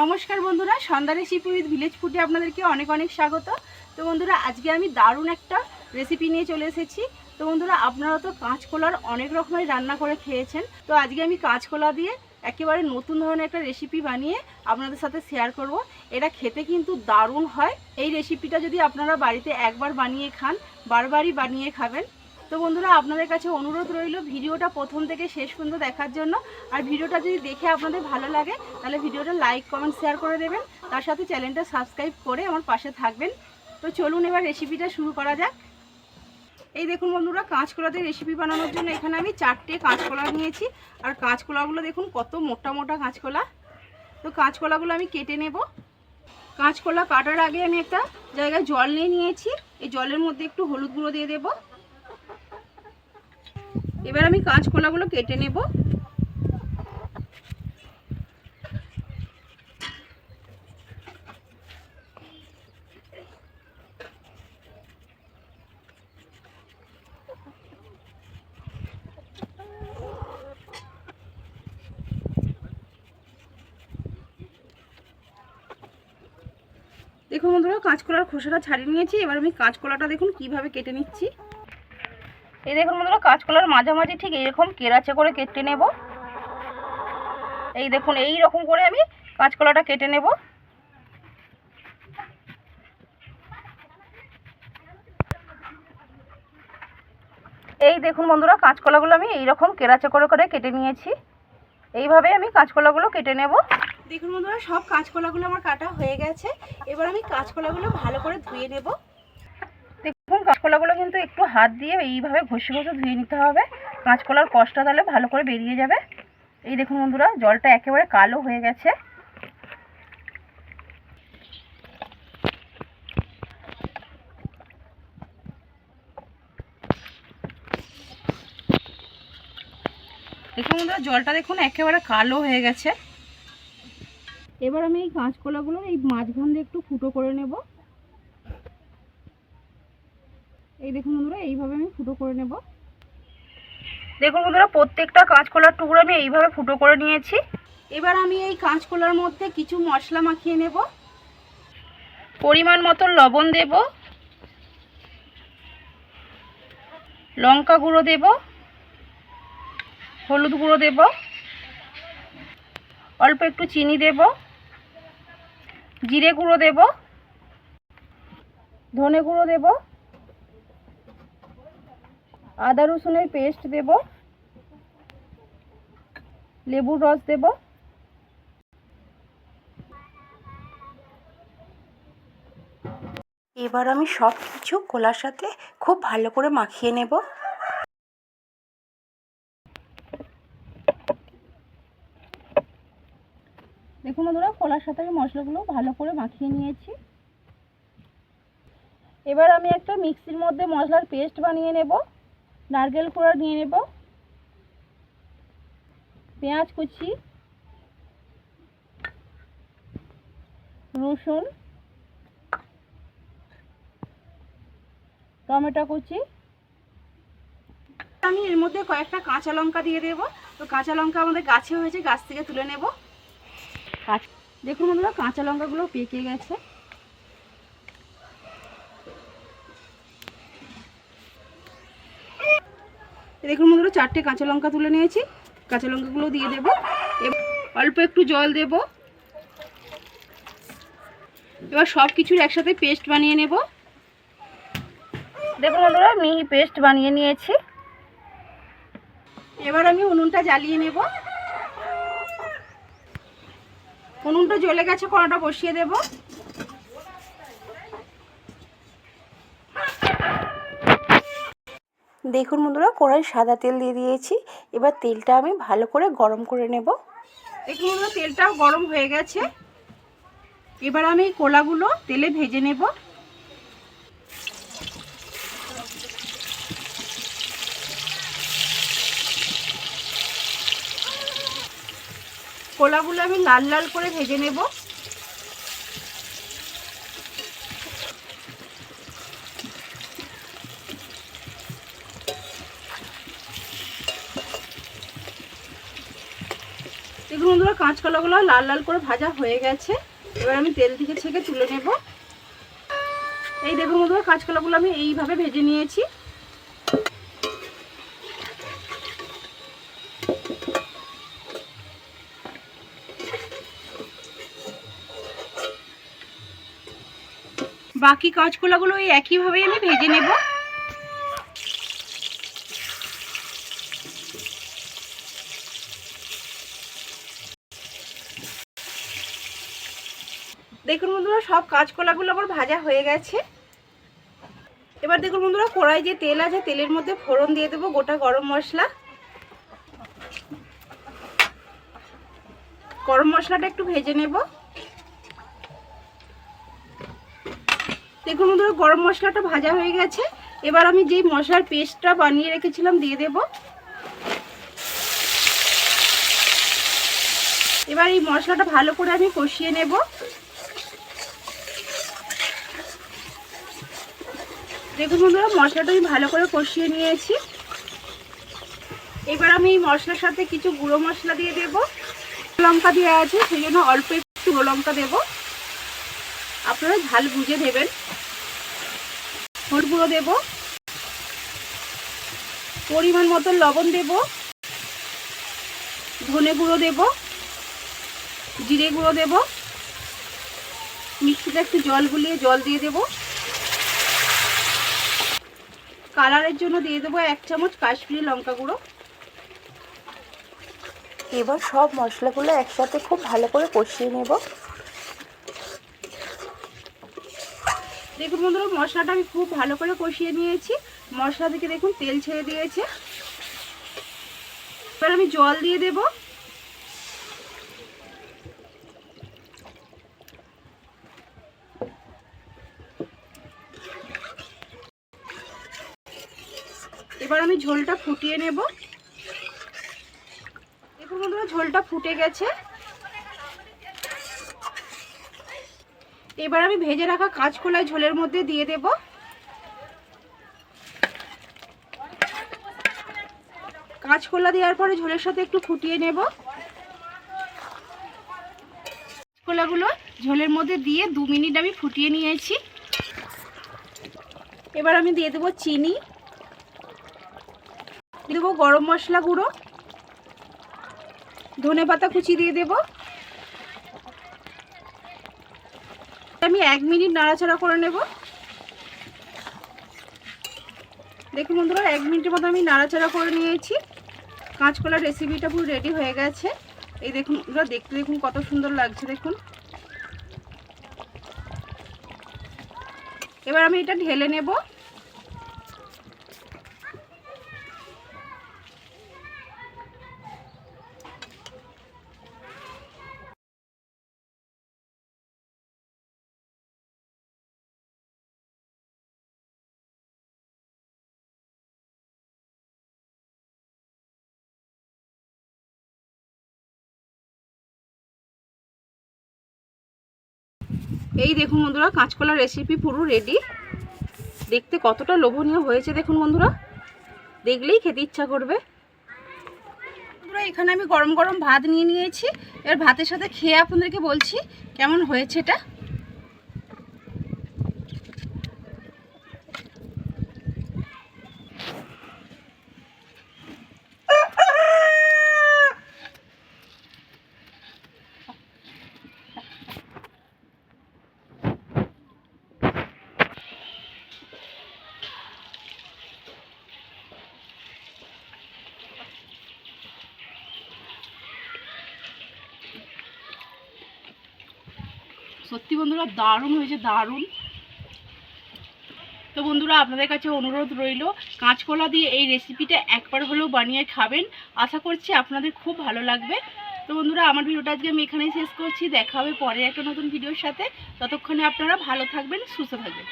নমস্কার বন্ধুরা, সন্ধ্যা recipe with village ফুডে আপনাদেরকে অনেক অনেক স্বাগত। তো বন্ধুরা, আজকে আমি দারুণ একটা রেসিপি নিয়ে চলে এসেছি। তো বন্ধুরা, আপনারা তো কাঁচকলার অনেক রকমের রান্না করে খেয়েছেন। তো আজকে আমি কাঁচকলা দিয়ে একেবারে নতুন ধরনের একটা রেসিপি বানিয়ে আপনাদের সাথে শেয়ার করব। এটা খেতে কিন্তু দারুণ হয়। এই রেসিপিটা যদি আপনারা বাড়িতে একবার বানিয়ে খান, বারবারই বানিয়ে খাবেন। তো বন্ধুরা, আপনাদের কাছে অনুরোধ রইল ভিডিওটা প্রথম থেকে শেষ পর্যন্ত দেখার জন্য। আর ভিডিওটা যদি দেখে আপনাদের ভালো লাগে, তাহলে ভিডিওটা লাইক, কমেন্ট, শেয়ার করে দেবেন। তার সাথে চ্যানেলটা সাবস্ক্রাইব করে আমার পাশে থাকবেন। তো চলুন এবার রেসিপিটা শুরু করা যাক। এই দেখুন বন্ধুরা, কাঁচকলাতে রেসিপি বানানোর জন্য এখানে আমি চারটে কাঁচকলা নিয়েছি। আর কাঁচকলাগুলো দেখুন, কত মোটা মোটা কাঁচকলা। তো কাঁচকলাগুলো আমি কেটে নেব। কাঁচকলা কাটার আগে আমি একটা জায়গায় জল নিয়ে নিয়েছি। এই জলের মধ্যে একটু হলুদ গুঁড়ো দিয়ে দেবো। এবার আমি কাঁচকলাগুলো কেটে নেব। দেখুন বন্ধুরা, কাঁচকলার খোসাটা ছাড়িয়ে নিয়েছি। এবার আমি কাঁচকলাটা দেখুন কীভাবে কেটে নিচ্ছি। এই দেখুন বন্ধুরা, কাঁচকলার মাঝামাঝি ঠিক এইরকম কেরাচে করে কেটে নেব। এই দেখুন, এই রকম করে আমি কাঁচকলাটা কেটে নেব। এই দেখুন বন্ধুরা, কাঁচকলাগুলো আমি এই রকম কেরাচে করে করে কেটে নিয়েছি। এইভাবে আমি কাঁচকলাগুলো কেটে নেব। দেখুন বন্ধুরা, সব কাঁচকলাগুলো আমার কাটা হয়ে গেছে। এবার আমি কাঁচকলাগুলো ভালো করে ধুয়ে নেব। কাঁচকলাগুলো কিন্তু একটু হাত দিয়ে এইভাবে ঘষে ঘষে ধুয়ে নিতে হবে। কাঁচকলার কষটা তাহলে ভালো করে বেরিয়ে যাবে। এই দেখুন বন্ধুরা, জলটা একেবারে কালো হয়ে গেছে। দেখুন বন্ধুরা, জলটা দেখুন একেবারে কালো হয়ে গেছে। এবার আমি এই কাঁচকলাগুলো এই মাঝখান দিয়ে একটু ফুটো করে নেব। এই দেখুন বন্ধুরা এইভাবে আমি ফুটো করে নেব। দেখুন বন্ধুরা প্রত্যেকটা কাঁচকলার টুকরো আমি এইভাবে ফুটো করে নিয়েছি। এবার আমি এই কাঁচকলার মধ্যে কিছু মশলা মাখিয়ে নেব। পরিমাণ মতো লবণ দেব। লঙ্কা গুঁড়ো দেব। হলুদ গুঁড়ো দেব। অল্প একটু চিনি দেব। জিরে গুঁড়ো দেব। ধনে গুঁড়ো দেব। আদা রসুনের পেস্ট দেব লেবুর রস দেব। এবার আমি সব কিছু কোলার সাথে খুব ভালো করে মাখিয়ে নেব। দেখুন বন্ধুরা কলার সাথে আমি মশলাগুলো ভালো করে মাখিয়ে নিয়েছি। এবার আমি একটা মিক্সির মধ্যে মশলার পেস্ট বানিয়ে নেব। নারকেল কোড়া নিয়ে নেব। পেঁয়াজ কুচি। রসুন। টমেটো কুচি। আমি এর মধ্যে কয়েকটা কাঁচা লঙ্কা দিয়ে দেব। তো কাঁচা লঙ্কা আমাদের গাছে হয়েছে গাছ থেকে তুলে নেব। দেখুন বন্ধুরা কাঁচা লঙ্কাগুলো পেকে গেছে। দেখুন বন্ধুরা, চারটে কাঁচা লঙ্কা তুলে নিয়েছি। কাঁচা লঙ্কাগুলো দিয়ে দেব। অল্প একটু জল দেব। এবার সব কিছুর একসাথে পেস্ট বানিয়ে নেব। দেখুন বন্ধুরা, মিহি পেস্ট বানিয়ে নিয়েছি। এবার আমি উনুনটা জ্বালিয়ে নেব। উনুনটা জ্বলে গেছে, কড়াটা বসিয়ে দেব। দেখুন বন্ধুরা কড়াই সাদা তেল দিয়ে দিয়েছি। এবার তেলটা আমি ভালো করে গরম করে নেব। দেখুন বন্ধুরা, তেলটাও গরম হয়ে গেছে। এবার আমি কোলাগুলো তেলে ভেজে নেব। কোলাগুলো আমি লাল লাল করে ভেজে নেব। দেখুন বন্ধুরা, কাঁচকলাগুলো লাল লাল করে ভাজা হয়ে গেছে। এবার আমি তেল থেকে ছেঁকে তুলে নেব। এই দেখুন বন্ধুরা, কাঁচকলাগুলো আমি এইভাবে ভেজে নিয়েছি। বাকি কাঁচকলাগুলো ওই একইভাবেই আমি ভেজে নেব। দেখুন বন্ধুরা, সব কাঁচকলাগুলো আমার ভাজা হয়ে গেছে। এবার দেখুন বন্ধুরা, কড়াই যে তেল আছে, তেলের মধ্যে ফোড়ন দিয়ে দেবো, গোটা গরম মশলা। গরম মশলাটা একটু ভেজে নেব। দেখুন বন্ধুরা, গরম মশলাটা ভাজা হয়ে গেছে। এবার আমি যেই মশলার পেস্টটা বানিয়ে রেখেছিলাম, দিয়ে দেব। এবার এই মশলাটা ভালো করে আমি কষিয়ে নেব। দেখুন বন্ধুরা, মশলাটা আমি ভালো করে কষিয়ে নিয়েছি। এবার আমি এই মশলার সাথে কিছু গুঁড়ো মশলা দিয়ে দেব। লঙ্কা দেওয়া আছে, সেই জন্য অল্প একটু লঙ্কা দেবো। আপনারা ঝাল বুঝে দেবেন হলুদ গুঁড়ো দেব। পরিমাণ মতো লবণ দেব। ধনে গুঁড়ো দেব। জিরে গুঁড়ো দেব। মিক্সিতে একটু জল গুলিয়ে জল দিয়ে দেব। কালারের জন্য দিয়ে দেবো এক চামচ কাশ্মীরি লঙ্কা গুঁড়ো। এবার সব মশলাগুলো একসাথে খুব ভালো করে কষিয়ে নেব। দেখুন বন্ধুরা মশলাটা আমি খুব ভালো করে কষিয়ে নিয়েছি। মশলা থেকে দেখুন তেল ছেড়ে দিয়েছে। এবার আমি জল দিয়ে দেব। এবার আমি ঝোলটা ফুটিয়ে নেব। দেখুন বন্ধুরা, ঝোলটা ফুটে গেছে। এবার আমি ভেজে রাখা কাঁচকলাই ঝোলের মধ্যে দিয়ে দেব। কাঁচকলা দেওয়ার পরে ঝোলের সাথে একটু ফুটিয়ে নেব। কাঁচকলাগুলো ঝোলের মধ্যে দিয়ে দু মিনিট আমি ফুটিয়ে নিয়েছি। এবার আমি দিয়ে দেবো চিনি। দেবো গরম মশলা গুঁড়ো, ধনে পাতা কুচি দিয়ে দেবো। আমি এক মিনিট নাড়াচাড়া করে নেব। দেখুন বন্ধুরা, এক মিনিটের মতো আমি নাড়াচাড়া করে নিয়েছি। কাঁচকলার রেসিপিটা পুরো রেডি হয়ে গেছে। এই দেখুন বন্ধুরা, দেখতে দেখুন কত সুন্দর লাগছে, দেখুন। এবার আমি এটা ঢেলে নেব। এই দেখুন বন্ধুরা, কাঁচকলার রেসিপি পুরো রেডি দেখতে কতটা লোভনীয় হয়েছে দেখুন বন্ধুরা। দেখলেই খেতে ইচ্ছা করবে। বন্ধুরা, এখানে আমি গরম গরম ভাত নিয়ে নিয়েছি। এবার ভাতের সাথে খেয়ে আপনাদেরকে বলছি কেমন হয়েছে এটা। সত্যি বন্ধুরা, দারুণ হয়েছে, দারুণ। তো বন্ধুরা, আপনাদের কাছে অনুরোধ রইল, কাঁচকলা দিয়ে এই রেসিপিটা একবার হলেও বানিয়ে খাবেন। আশা করছি আপনাদের খুব ভালো লাগবে। তো বন্ধুরা, আমার ভিডিওটা আজকে আমি এখানেই শেষ করছি। দেখা হবে পরে একটা নতুন ভিডিওর সাথে। ততক্ষণে আপনারা ভালো থাকবেন, সুস্থ থাকবেন।